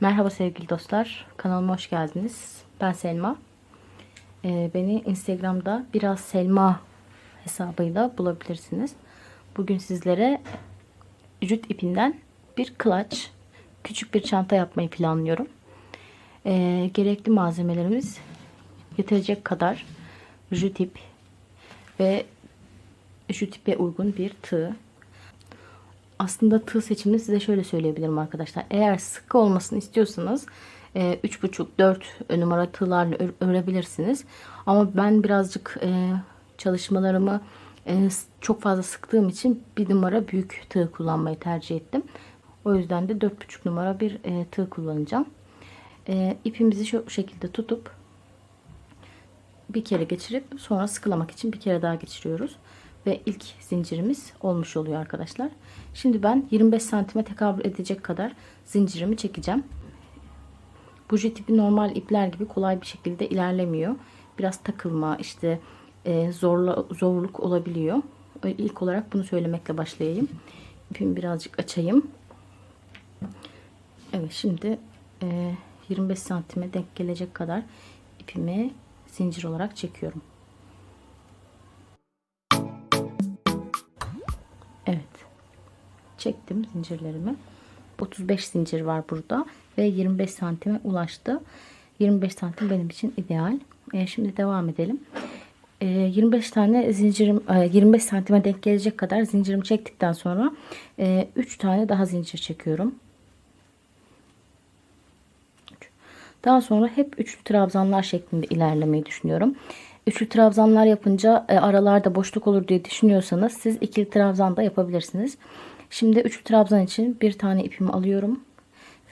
Merhaba sevgili dostlar. Kanalıma hoş geldiniz. Ben Selma. Ee, beni Instagram'da biraz Selma hesabıyla bulabilirsiniz. Bugün sizlere jüt ipinden bir klaç, küçük bir çanta yapmayı planlıyorum. Ee, gerekli malzemelerimiz yetecek kadar jüt ip ve jüt ipe uygun bir tığ, aslında tığ seçimini size şöyle söyleyebilirim arkadaşlar. Eğer sıkı olmasını istiyorsanız 3,5-4 numara tığlarla örebilirsiniz. Ama ben birazcık e, çalışmalarımı e, çok fazla sıktığım için bir numara büyük tığ kullanmayı tercih ettim. O yüzden de 4,5 numara bir e, tığ kullanacağım. İpimizi şu şekilde tutup bir kere geçirip sonra sıkılamak için bir kere daha geçiriyoruz ve ilk zincirimiz olmuş oluyor arkadaşlar. Şimdi ben 25 santime tekabül edecek kadar zincirimi çekeceğim. Buji tipi normal ipler gibi kolay bir şekilde ilerlemiyor. Biraz takılma işte e, zorla, zorluk olabiliyor. İlk olarak bunu söylemekle başlayayım. İpimi birazcık açayım. Evet şimdi e, 25 santime denk gelecek kadar ipimi zincir olarak çekiyorum. Çektim zincirlerimi. 35 zincir var burada ve 25 santime ulaştı. 25 santim benim için ideal. E, şimdi devam edelim. E, 25 tane zincirim e, 25 santime denk gelecek kadar zincirimi çektikten sonra e, 3 tane daha zincir çekiyorum. Daha sonra hep üçlü trabzanlar şeklinde ilerlemeyi düşünüyorum. Üçlü trabzanlar yapınca e, aralarda boşluk olur diye düşünüyorsanız siz ikili trabzan da yapabilirsiniz. Şimdi üçlü trabzan için bir tane ipimi alıyorum.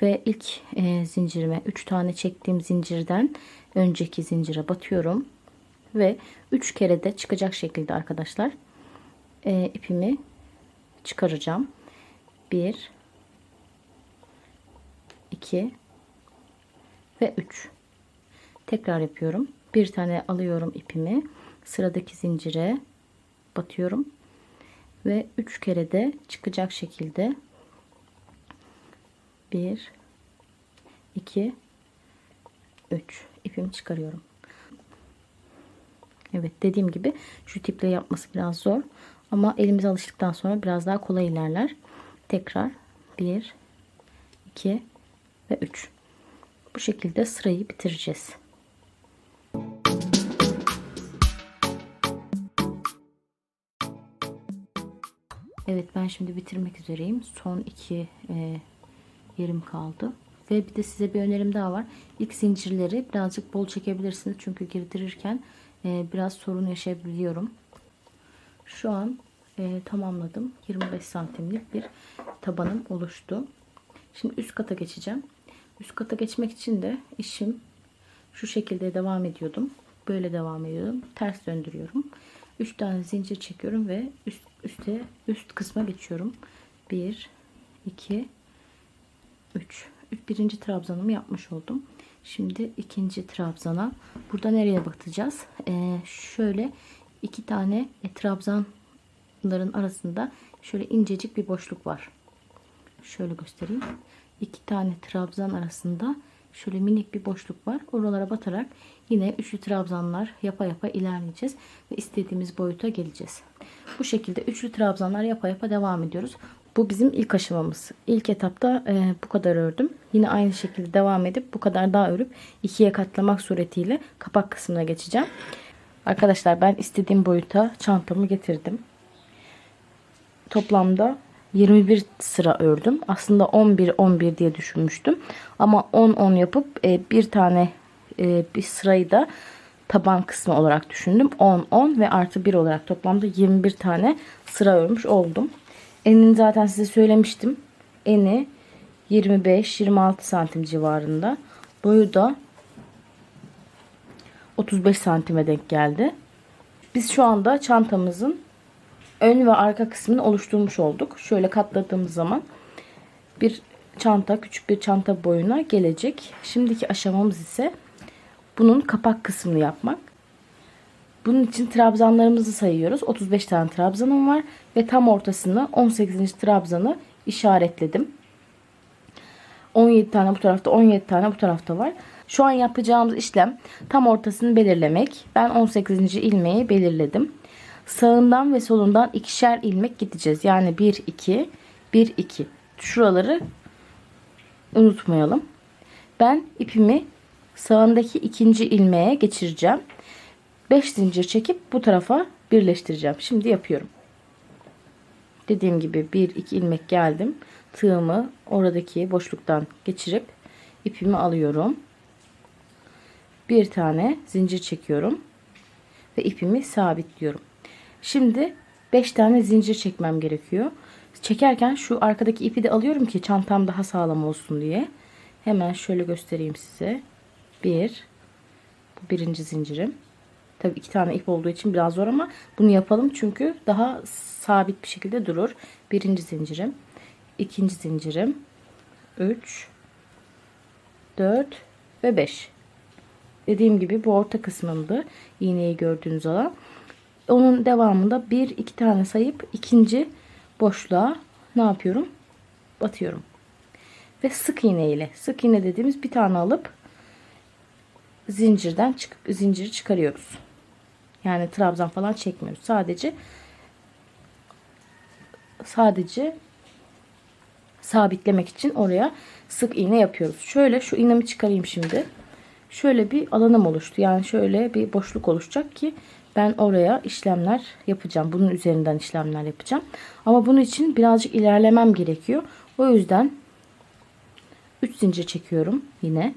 Ve ilk e, zincirime 3 tane çektiğim zincirden önceki zincire batıyorum. Ve 3 kere de çıkacak şekilde arkadaşlar e, ipimi çıkaracağım. 1 2 ve 3 tekrar yapıyorum. Bir tane alıyorum ipimi. Sıradaki zincire batıyorum ve 3 kere de çıkacak şekilde 1 2 3 ipimi çıkarıyorum. Evet dediğim gibi şu tiple yapması biraz zor ama elimiz alıştıktan sonra biraz daha kolay ilerler. Tekrar 1 2 ve 3 bu şekilde sırayı bitireceğiz. Evet ben şimdi bitirmek üzereyim. Son iki e, yerim kaldı. Ve bir de size bir önerim daha var. İlk zincirleri birazcık bol çekebilirsiniz. Çünkü girdirirken e, biraz sorun yaşayabiliyorum. Şu an e, tamamladım. 25 santimlik bir tabanım oluştu. Şimdi üst kata geçeceğim. Üst kata geçmek için de işim şu şekilde devam ediyordum. Böyle devam ediyordum. Ters döndürüyorum. 3 tane zincir çekiyorum ve üst, üste üst kısma geçiyorum. 1 2 3 birinci trabzanımı yapmış oldum. Şimdi ikinci trabzana. Burada nereye bakacağız? Ee, şöyle iki tane e, trabzanların arasında şöyle incecik bir boşluk var. Şöyle göstereyim. İki tane trabzan arasında şöyle minik bir boşluk var. Oralara batarak yine üçlü trabzanlar yapa yapa ilerleyeceğiz ve istediğimiz boyuta geleceğiz. Bu şekilde üçlü trabzanlar yapa yapa devam ediyoruz. Bu bizim ilk aşamamız. İlk etapta e, bu kadar ördüm. Yine aynı şekilde devam edip bu kadar daha örüp ikiye katlamak suretiyle kapak kısmına geçeceğim. Arkadaşlar ben istediğim boyuta çantamı getirdim. Toplamda 21 sıra ördüm. Aslında 11 11 diye düşünmüştüm. Ama 10 10 yapıp e, bir tane e, bir sırayı da taban kısmı olarak düşündüm. 10 10 ve artı 1 olarak toplamda 21 tane sıra örmüş oldum. Enini zaten size söylemiştim. Eni 25-26 santim civarında. Boyu da 35 santime denk geldi. Biz şu anda çantamızın ön ve arka kısmını oluşturmuş olduk. Şöyle katladığımız zaman bir çanta, küçük bir çanta boyuna gelecek. Şimdiki aşamamız ise bunun kapak kısmını yapmak. Bunun için trabzanlarımızı sayıyoruz. 35 tane trabzanım var ve tam ortasını 18. trabzanı işaretledim. 17 tane bu tarafta 17 tane bu tarafta var. Şu an yapacağımız işlem tam ortasını belirlemek. Ben 18. ilmeği belirledim. Sağından ve solundan ikişer ilmek gideceğiz. Yani 1 2 1 2. Şuraları unutmayalım. Ben ipimi sağındaki ikinci ilmeğe geçireceğim. 5 zincir çekip bu tarafa birleştireceğim. Şimdi yapıyorum. Dediğim gibi 1 2 ilmek geldim. Tığımı oradaki boşluktan geçirip ipimi alıyorum. Bir tane zincir çekiyorum ve ipimi sabitliyorum. Şimdi 5 tane zincir çekmem gerekiyor. Çekerken şu arkadaki ipi de alıyorum ki çantam daha sağlam olsun diye. Hemen şöyle göstereyim size. Bir. Bu birinci zincirim. Tabii iki tane ip olduğu için biraz zor ama bunu yapalım çünkü daha sabit bir şekilde durur. Birinci zincirim. ikinci zincirim. 3 4 ve 5. Dediğim gibi bu orta kısmında iğneyi gördüğünüz alan. Onun devamında bir iki tane sayıp ikinci boşluğa ne yapıyorum? Batıyorum. Ve sık iğne ile sık iğne dediğimiz bir tane alıp zincirden çıkıp zinciri çıkarıyoruz. Yani trabzan falan çekmiyoruz. Sadece sadece sabitlemek için oraya sık iğne yapıyoruz. Şöyle şu iğnemi çıkarayım şimdi. Şöyle bir alanım oluştu. Yani şöyle bir boşluk oluşacak ki ben oraya işlemler yapacağım. Bunun üzerinden işlemler yapacağım. Ama bunun için birazcık ilerlemem gerekiyor. O yüzden 3 zincir çekiyorum yine.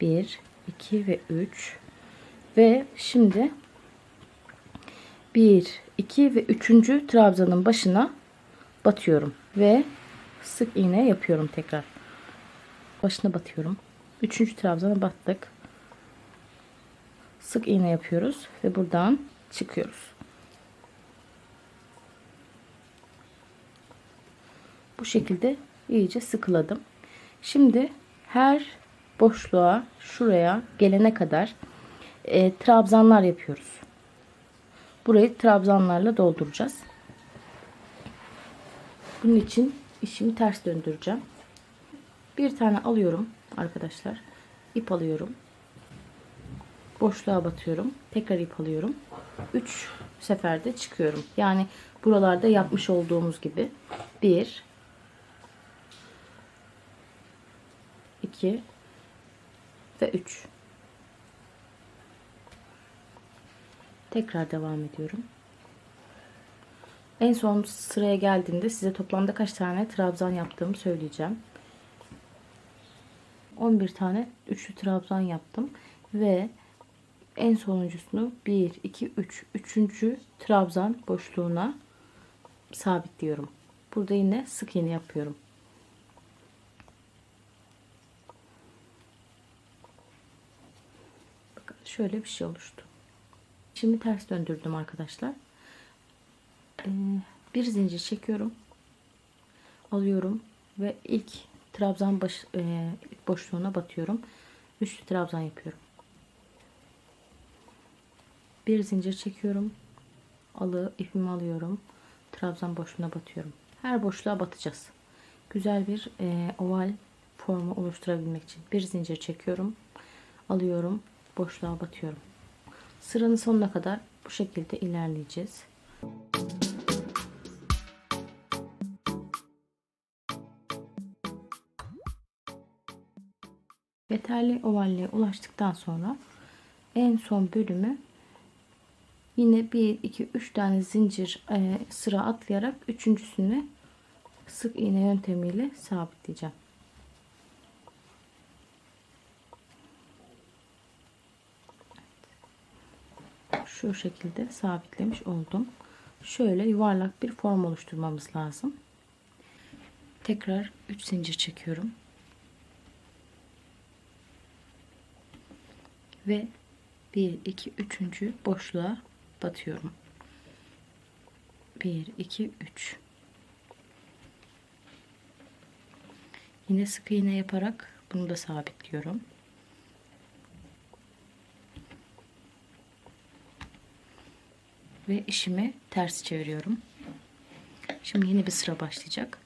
1, 2 ve 3. Ve şimdi 1, 2 ve 3. trabzanın başına batıyorum. Ve sık iğne yapıyorum tekrar. Başına batıyorum. 3. trabzana battık. Sık iğne yapıyoruz ve buradan çıkıyoruz. Bu şekilde iyice sıkıladım. Şimdi her boşluğa şuraya gelene kadar e, trabzanlar yapıyoruz. Burayı trabzanlarla dolduracağız. Bunun için işimi ters döndüreceğim. Bir tane alıyorum arkadaşlar. İp alıyorum. Boşluğa batıyorum. Tekrar ip alıyorum. 3 seferde çıkıyorum. Yani buralarda yapmış olduğumuz gibi 1 2 ve 3 tekrar devam ediyorum. En son sıraya geldiğinde size toplamda kaç tane trabzan yaptığımı söyleyeceğim. 11 tane üçlü trabzan yaptım ve en sonuncusunu 1 2 3 3. trabzan boşluğuna sabitliyorum. Burada yine sık iğne yapıyorum. Şöyle bir şey oluştu. Şimdi ters döndürdüm arkadaşlar. Ee, bir zincir çekiyorum. Alıyorum ve ilk trabzan baş, e, boşluğuna batıyorum. Üçlü trabzan yapıyorum. Bir zincir çekiyorum. Alı ipimi alıyorum. Trabzan boşluğuna batıyorum. Her boşluğa batacağız. Güzel bir e, oval formu oluşturabilmek için bir zincir çekiyorum. Alıyorum. Boşluğa batıyorum. Sıranın sonuna kadar bu şekilde ilerleyeceğiz. Yeterli ovalliğe ulaştıktan sonra en son bölümü yine 1 2 3 tane zincir e, sıra atlayarak üçüncüsünü sık iğne yöntemiyle sabitleyeceğim. Şu şekilde sabitlemiş oldum. Şöyle yuvarlak bir form oluşturmamız lazım. Tekrar 3 zincir çekiyorum. Ve 1 2 3. boşluğa batıyorum. 1 2 3 Yine sık iğne yaparak bunu da sabitliyorum. Ve işimi ters çeviriyorum. Şimdi yeni bir sıra başlayacak.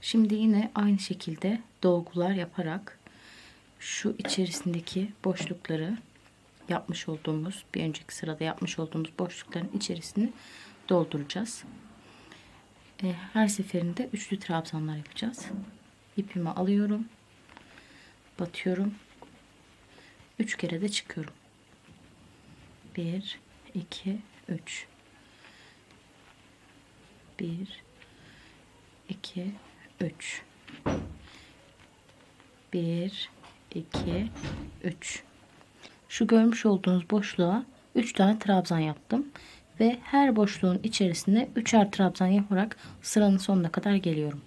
Şimdi yine aynı şekilde dolgular yaparak şu içerisindeki boşlukları yapmış olduğumuz bir önceki sırada yapmış olduğumuz boşlukların içerisini dolduracağız. E, Her seferinde üçlü trabzanlar yapacağız. İpimi alıyorum. Batıyorum. Üç kere de çıkıyorum. Bir, iki, üç. Bir, iki, üç. Bir, iki, üç. Şu görmüş olduğunuz boşluğa 3 tane trabzan yaptım. Ve her boşluğun içerisine 3'er trabzan yaparak sıranın sonuna kadar geliyorum.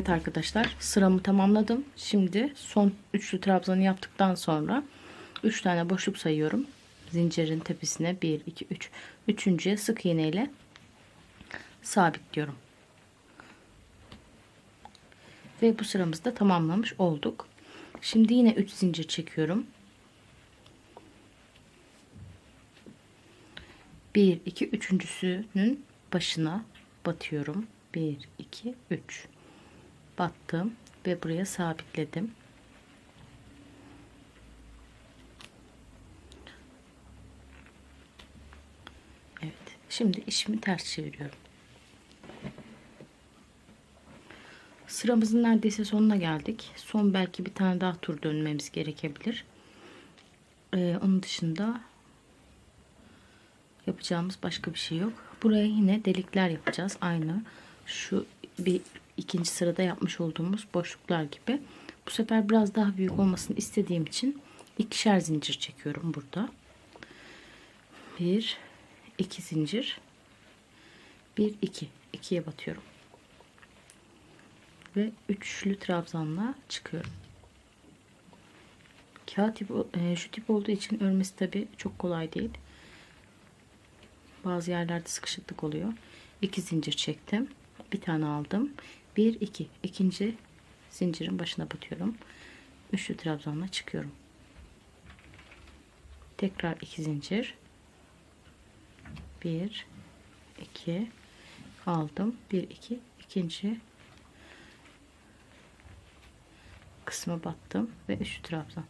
Evet arkadaşlar sıramı tamamladım. Şimdi son üçlü trabzanı yaptıktan sonra 3 tane boşluk sayıyorum. Zincirin tepesine 1, 2, 3. Üçüncüye sık iğne ile sabitliyorum. Ve bu sıramızı da tamamlamış olduk. Şimdi yine 3 zincir çekiyorum. 1 2 üçüncüsünün başına batıyorum. 1 2 3 battım ve buraya sabitledim. Evet. Şimdi işimi ters çeviriyorum. Sıramızın neredeyse sonuna geldik. Son belki bir tane daha tur dönmemiz gerekebilir. Ee, onun dışında yapacağımız başka bir şey yok. Buraya yine delikler yapacağız. Aynı şu bir ikinci sırada yapmış olduğumuz boşluklar gibi. Bu sefer biraz daha büyük olmasını istediğim için ikişer zincir çekiyorum burada. Bir, iki zincir. Bir, iki. ikiye batıyorum ve üçlü trabzanla çıkıyorum. Kağıt tip, e, şu tip olduğu için örmesi tabi çok kolay değil. Bazı yerlerde sıkışıklık oluyor. İki zincir çektim. Bir tane aldım. Bir, iki. ikinci zincirin başına batıyorum. Üçlü trabzanla çıkıyorum. Tekrar iki zincir. Bir, iki aldım. Bir, iki. ikinci kısmı battım ve üçlü trabzan.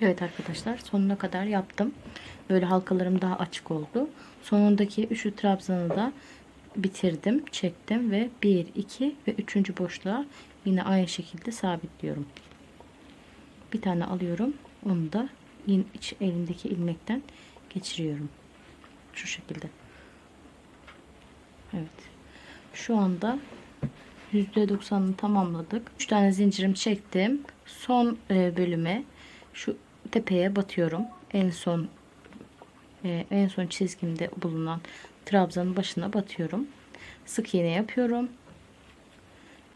Evet arkadaşlar sonuna kadar yaptım. Böyle halkalarım daha açık oldu. Sonundaki üçlü trabzanı da bitirdim, çektim ve 1 2 ve 3. boşluğa yine aynı şekilde sabitliyorum. Bir tane alıyorum. Onu da iç elimdeki ilmekten geçiriyorum. Şu şekilde. Evet. Şu anda %90'ını tamamladık. 3 tane zincirim çektim. Son e, bölüme şu tepeye batıyorum. En son e, en son çizgimde bulunan trabzanın başına batıyorum. Sık iğne yapıyorum.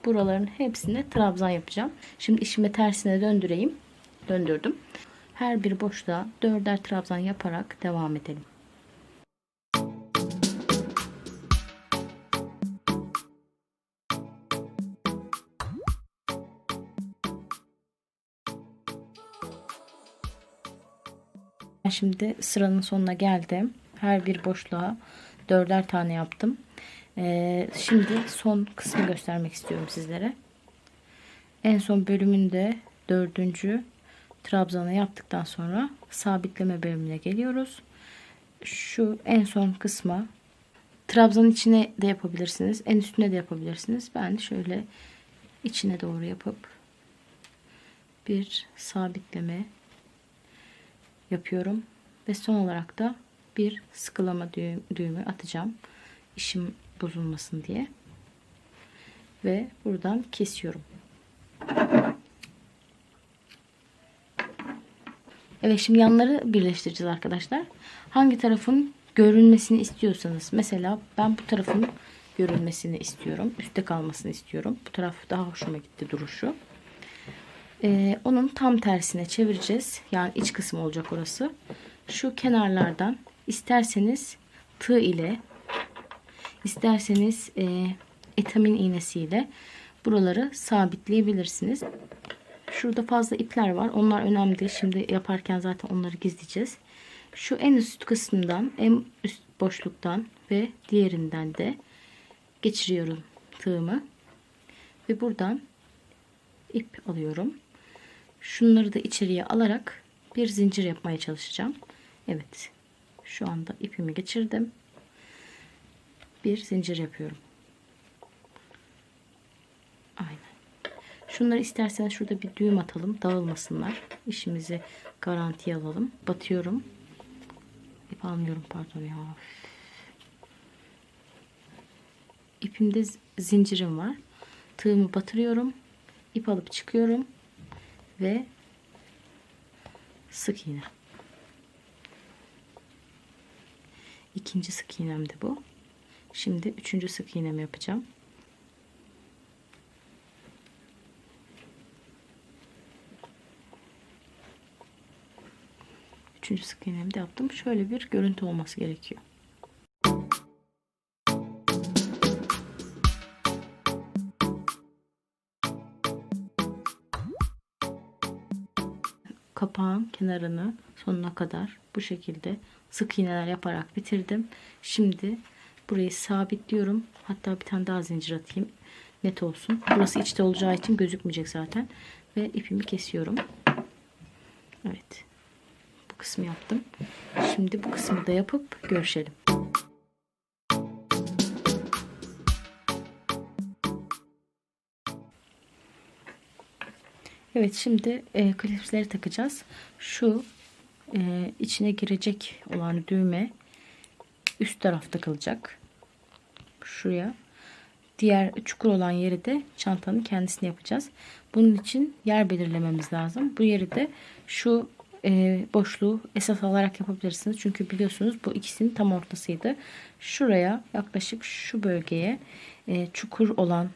Buraların hepsine trabzan yapacağım. Şimdi işimi tersine döndüreyim. Döndürdüm. Her bir boşluğa dörder trabzan yaparak devam edelim. Şimdi sıranın sonuna geldim. Her bir boşluğa dörder tane yaptım. Ee, şimdi son kısmı göstermek istiyorum sizlere. En son bölümünde dördüncü trabzanı yaptıktan sonra sabitleme bölümüne geliyoruz. Şu en son kısma trabzanın içine de yapabilirsiniz. En üstüne de yapabilirsiniz. Ben şöyle içine doğru yapıp bir sabitleme yapıyorum. Ve son olarak da bir sıkılama düğümü atacağım. İşim bozulmasın diye. Ve buradan kesiyorum. Evet şimdi yanları birleştireceğiz arkadaşlar. Hangi tarafın görünmesini istiyorsanız. Mesela ben bu tarafın görünmesini istiyorum. Üstte kalmasını istiyorum. Bu taraf daha hoşuma gitti duruşu. Ee, onun tam tersine çevireceğiz. Yani iç kısmı olacak orası. Şu kenarlardan isterseniz tığ ile İsterseniz e, etamin iğnesiyle buraları sabitleyebilirsiniz. Şurada fazla ipler var. Onlar önemli değil. Şimdi yaparken zaten onları gizleyeceğiz. Şu en üst kısmından, en üst boşluktan ve diğerinden de geçiriyorum tığımı. Ve buradan ip alıyorum. Şunları da içeriye alarak bir zincir yapmaya çalışacağım. Evet. Şu anda ipimi geçirdim. Bir zincir yapıyorum. Aynen. Şunları isterseniz şurada bir düğüm atalım. Dağılmasınlar. İşimizi garantiye alalım. Batıyorum. İp almıyorum pardon ya. İpimde zincirim var. Tığımı batırıyorum. İp alıp çıkıyorum. Ve sık iğne. İkinci sık iğnem de bu. Şimdi üçüncü sık iğnemi yapacağım. Üçüncü sık iğnemi de yaptım. Şöyle bir görüntü olması gerekiyor. Kapağın kenarını sonuna kadar bu şekilde sık iğneler yaparak bitirdim. Şimdi burayı sabitliyorum. Hatta bir tane daha zincir atayım. Net olsun. Burası içte olacağı için gözükmeyecek zaten. Ve ipimi kesiyorum. Evet. Bu kısmı yaptım. Şimdi bu kısmı da yapıp görüşelim. Evet şimdi e, klipsleri takacağız. Şu e, içine girecek olan düğme üst tarafta kalacak. Şuraya. Diğer çukur olan yeri de çantanın kendisini yapacağız. Bunun için yer belirlememiz lazım. Bu yeri de şu e, boşluğu esas alarak yapabilirsiniz. Çünkü biliyorsunuz bu ikisinin tam ortasıydı. Şuraya yaklaşık şu bölgeye e, çukur olan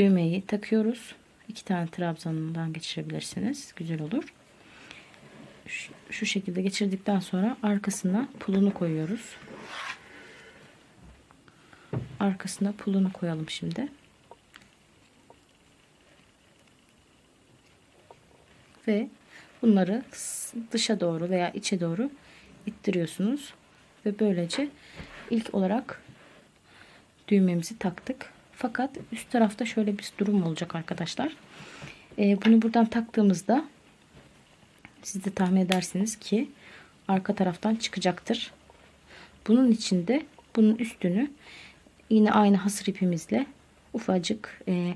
düğmeyi takıyoruz. İki tane trabzanından geçirebilirsiniz. Güzel olur. Şu, şu şekilde geçirdikten sonra arkasına pulunu koyuyoruz. Arkasına pulunu koyalım şimdi. Ve bunları dışa doğru veya içe doğru ittiriyorsunuz. Ve böylece ilk olarak düğmemizi taktık. Fakat üst tarafta şöyle bir durum olacak arkadaşlar. Ee, bunu buradan taktığımızda siz de tahmin edersiniz ki arka taraftan çıkacaktır. Bunun için de bunun üstünü yine aynı hasır ipimizle ufacık e,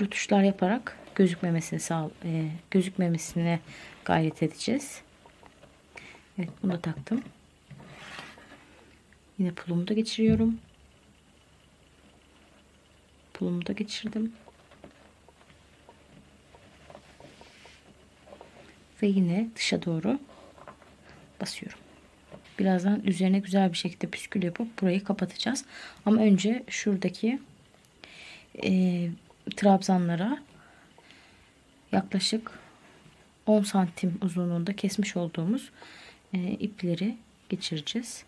rötuşlar yaparak gözükmemesini sağ e, gözükmemesine gayret edeceğiz. Evet bunu da taktım. Yine pulumu da geçiriyorum pulumu da geçirdim. Ve yine dışa doğru basıyorum. Birazdan üzerine güzel bir şekilde püskül yapıp burayı kapatacağız. Ama önce şuradaki e, trabzanlara yaklaşık 10 santim uzunluğunda kesmiş olduğumuz e, ipleri geçireceğiz.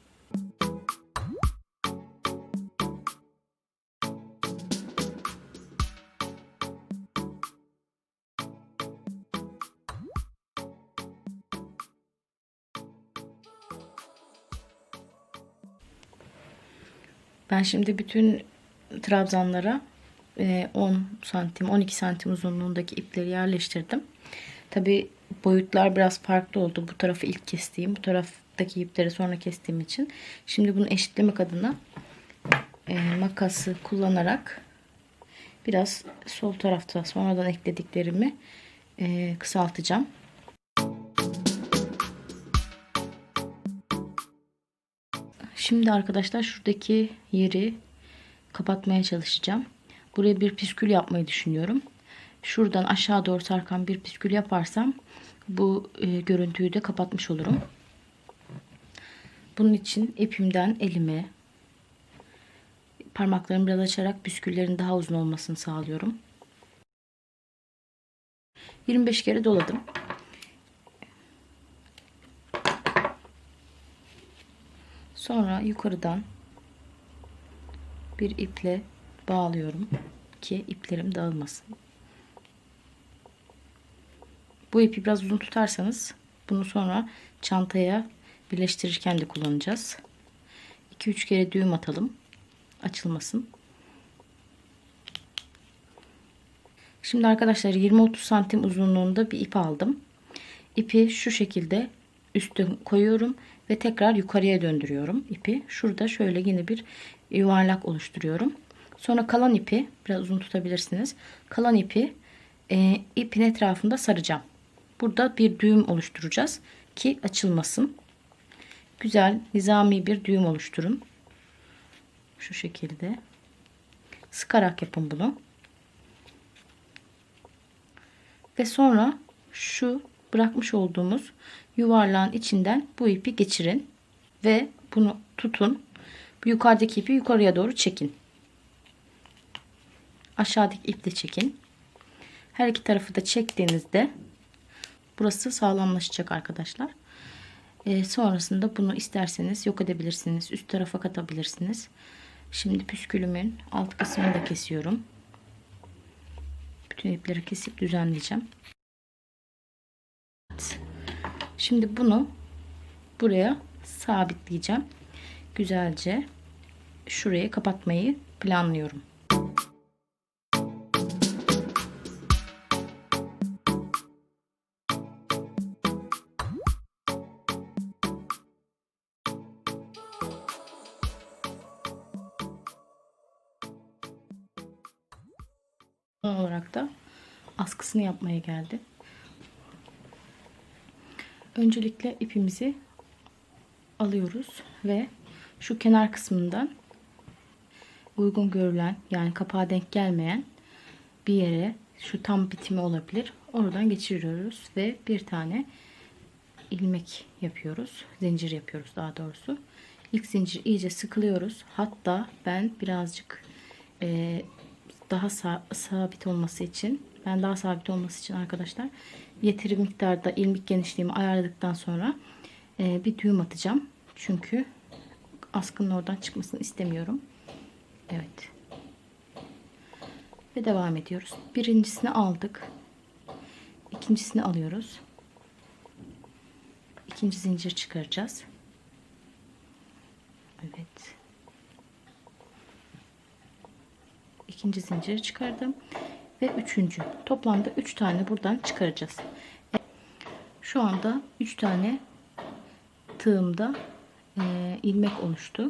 Ben şimdi bütün trabzanlara 10 e, santim 12 santim uzunluğundaki ipleri yerleştirdim. Tabi boyutlar biraz farklı oldu. Bu tarafı ilk kestiğim, bu taraftaki ipleri sonra kestiğim için. Şimdi bunu eşitlemek adına e, makası kullanarak biraz sol tarafta sonradan eklediklerimi e, kısaltacağım. Şimdi arkadaşlar şuradaki yeri kapatmaya çalışacağım. Buraya bir püskül yapmayı düşünüyorum. Şuradan aşağı doğru sarkan bir püskül yaparsam bu e, görüntüyü de kapatmış olurum. Bunun için ipimden elime parmaklarımı biraz açarak püsküllerin daha uzun olmasını sağlıyorum. 25 kere doladım. Sonra yukarıdan bir iple bağlıyorum ki iplerim dağılmasın. Bu ipi biraz uzun tutarsanız bunu sonra çantaya birleştirirken de kullanacağız. 2-3 kere düğüm atalım. Açılmasın. Şimdi arkadaşlar 20-30 santim uzunluğunda bir ip aldım. İpi şu şekilde üstte koyuyorum ve tekrar yukarıya döndürüyorum ipi. Şurada şöyle yine bir yuvarlak oluşturuyorum. Sonra kalan ipi biraz uzun tutabilirsiniz. Kalan ipi e, ipin etrafında saracağım. Burada bir düğüm oluşturacağız ki açılmasın. Güzel nizami bir düğüm oluşturun. Şu şekilde. Sıkarak yapın bunu. Ve sonra şu bırakmış olduğumuz yuvarlağın içinden bu ipi geçirin. Ve bunu tutun. Bu yukarıdaki ipi yukarıya doğru çekin. Aşağıdaki iple çekin. Her iki tarafı da çektiğinizde burası sağlamlaşacak arkadaşlar. E, sonrasında bunu isterseniz yok edebilirsiniz. Üst tarafa katabilirsiniz. Şimdi püskülümün alt kısmını da kesiyorum. Bütün ipleri kesip düzenleyeceğim. Şimdi bunu buraya sabitleyeceğim. Güzelce şurayı kapatmayı planlıyorum. Olarak da askısını yapmaya geldi. Öncelikle ipimizi alıyoruz ve şu kenar kısmından uygun görülen yani kapağa denk gelmeyen bir yere şu tam bitimi olabilir. Oradan geçiriyoruz ve bir tane ilmek yapıyoruz. Zincir yapıyoruz daha doğrusu. İlk zincir iyice sıkılıyoruz. Hatta ben birazcık e, daha sa sabit olması için ben daha sabit olması için arkadaşlar yeteri miktarda ilmek genişliğimi ayarladıktan sonra e, bir düğüm atacağım. Çünkü askının oradan çıkmasını istemiyorum. Evet. Ve devam ediyoruz. Birincisini aldık. İkincisini alıyoruz. İkinci zincir çıkaracağız. Evet. ikinci zinciri çıkardım ve üçüncü. Toplamda üç tane buradan çıkaracağız. Şu anda üç tane tığımda e, ilmek oluştu.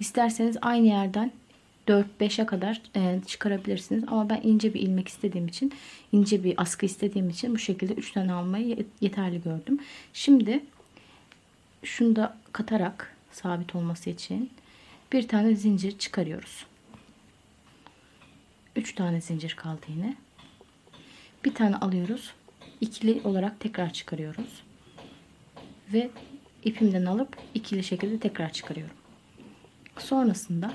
İsterseniz aynı yerden 4-5'e kadar e, çıkarabilirsiniz. Ama ben ince bir ilmek istediğim için ince bir askı istediğim için bu şekilde 3 tane almayı yeterli gördüm. Şimdi şunu da katarak sabit olması için bir tane zincir çıkarıyoruz 3 tane zincir kaldı yine. Bir tane alıyoruz. İkili olarak tekrar çıkarıyoruz. Ve ipimden alıp ikili şekilde tekrar çıkarıyorum. Sonrasında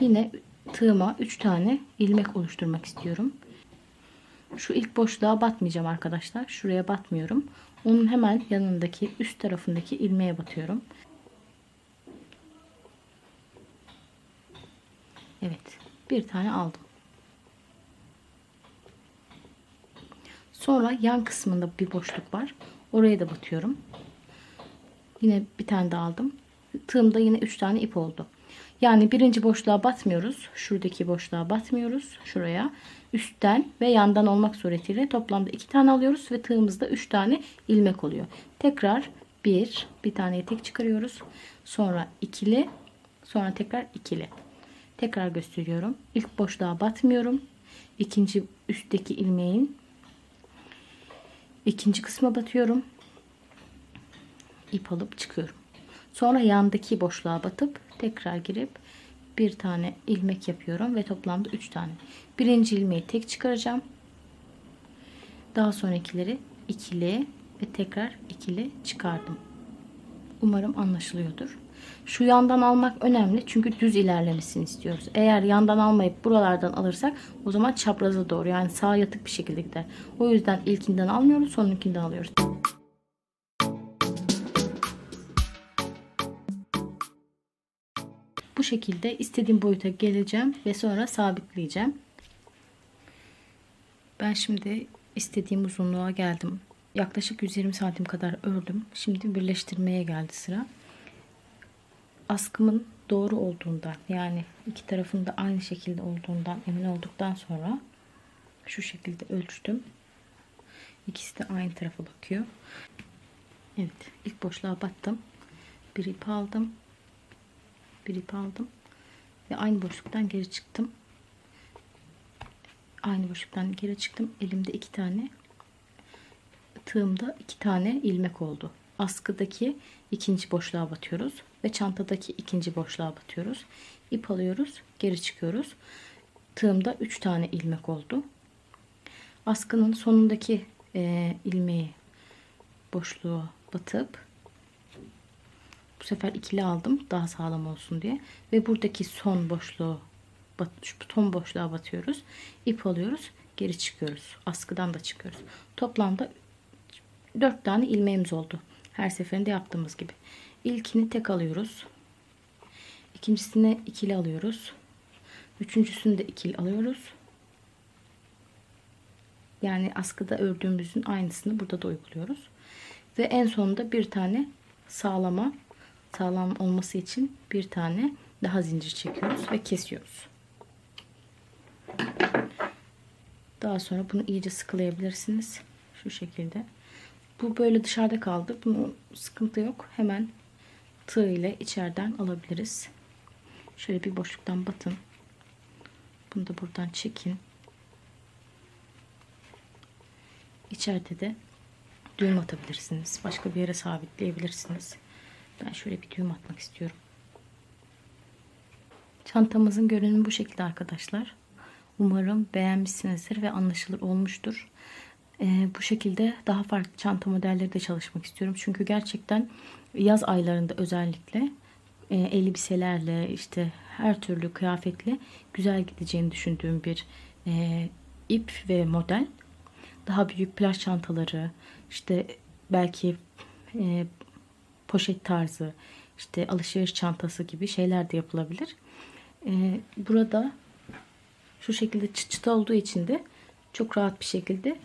yine tığıma 3 tane ilmek oluşturmak istiyorum. Şu ilk boşluğa batmayacağım arkadaşlar. Şuraya batmıyorum. Onun hemen yanındaki üst tarafındaki ilmeğe batıyorum. Evet bir tane aldım. Sonra yan kısmında bir boşluk var. Oraya da batıyorum. Yine bir tane daha aldım. Tığımda yine 3 tane ip oldu. Yani birinci boşluğa batmıyoruz. Şuradaki boşluğa batmıyoruz. Şuraya. Üstten ve yandan olmak suretiyle toplamda 2 tane alıyoruz ve tığımızda 3 tane ilmek oluyor. Tekrar bir, bir tane tek çıkarıyoruz. Sonra ikili, sonra tekrar ikili. Tekrar gösteriyorum. İlk boşluğa batmıyorum. İkinci üstteki ilmeğin ikinci kısma batıyorum. İp alıp çıkıyorum. Sonra yandaki boşluğa batıp tekrar girip bir tane ilmek yapıyorum ve toplamda 3 tane. Birinci ilmeği tek çıkaracağım. Daha sonrakileri ikili ve tekrar ikili çıkardım. Umarım anlaşılıyordur. Şu yandan almak önemli çünkü düz ilerlemesini istiyoruz. Eğer yandan almayıp buralardan alırsak o zaman çapraza doğru yani sağ yatık bir şekilde gider. O yüzden ilkinden almıyoruz sonunkinden alıyoruz. Bu şekilde istediğim boyuta geleceğim ve sonra sabitleyeceğim. Ben şimdi istediğim uzunluğa geldim. Yaklaşık 120 santim kadar ördüm. Şimdi birleştirmeye geldi sıra. Askımın doğru olduğundan yani iki tarafında aynı şekilde olduğundan emin olduktan sonra şu şekilde ölçtüm. İkisi de aynı tarafa bakıyor. Evet ilk boşluğa battım. Bir ip aldım. Bir ip aldım. Ve aynı boşluktan geri çıktım. Aynı boşluktan geri çıktım. Elimde iki tane tığımda iki tane ilmek oldu. Askıdaki ikinci boşluğa batıyoruz ve çantadaki ikinci boşluğa batıyoruz. İp alıyoruz, geri çıkıyoruz. Tığımda üç tane ilmek oldu. Askının sonundaki e, ilmeği boşluğa batıp bu sefer ikili aldım daha sağlam olsun diye ve buradaki son boşluğu bat, son boşluğa batıyoruz. İp alıyoruz, geri çıkıyoruz. Askıdan da çıkıyoruz. Toplamda 4 tane ilmeğimiz oldu. Her seferinde yaptığımız gibi. İlkini tek alıyoruz. İkincisine ikili alıyoruz. Üçüncüsünü de ikili alıyoruz. Yani askıda ördüğümüzün aynısını burada da uyguluyoruz. Ve en sonunda bir tane sağlama sağlam olması için bir tane daha zincir çekiyoruz ve kesiyoruz. Daha sonra bunu iyice sıkılayabilirsiniz. Şu şekilde. Bu böyle dışarıda kaldı. Bunu sıkıntı yok. Hemen tığ ile içeriden alabiliriz. Şöyle bir boşluktan batın. Bunu da buradan çekin. İçeride de düğüm atabilirsiniz. Başka bir yere sabitleyebilirsiniz. Ben şöyle bir düğüm atmak istiyorum. Çantamızın görünümü bu şekilde arkadaşlar. Umarım beğenmişsinizdir ve anlaşılır olmuştur. Ee, bu şekilde daha farklı çanta modelleri de çalışmak istiyorum. Çünkü gerçekten yaz aylarında özellikle e, elbiselerle işte her türlü kıyafetle güzel gideceğini düşündüğüm bir e, ip ve model. Daha büyük plaj çantaları, işte belki e, poşet tarzı, işte alışveriş çantası gibi şeyler de yapılabilir. E, burada şu şekilde çıt çıt olduğu için de çok rahat bir şekilde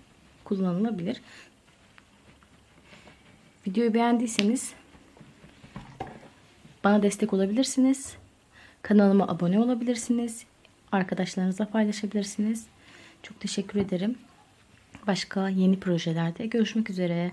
kullanılabilir. Videoyu beğendiyseniz bana destek olabilirsiniz. Kanalıma abone olabilirsiniz. Arkadaşlarınızla paylaşabilirsiniz. Çok teşekkür ederim. Başka yeni projelerde görüşmek üzere.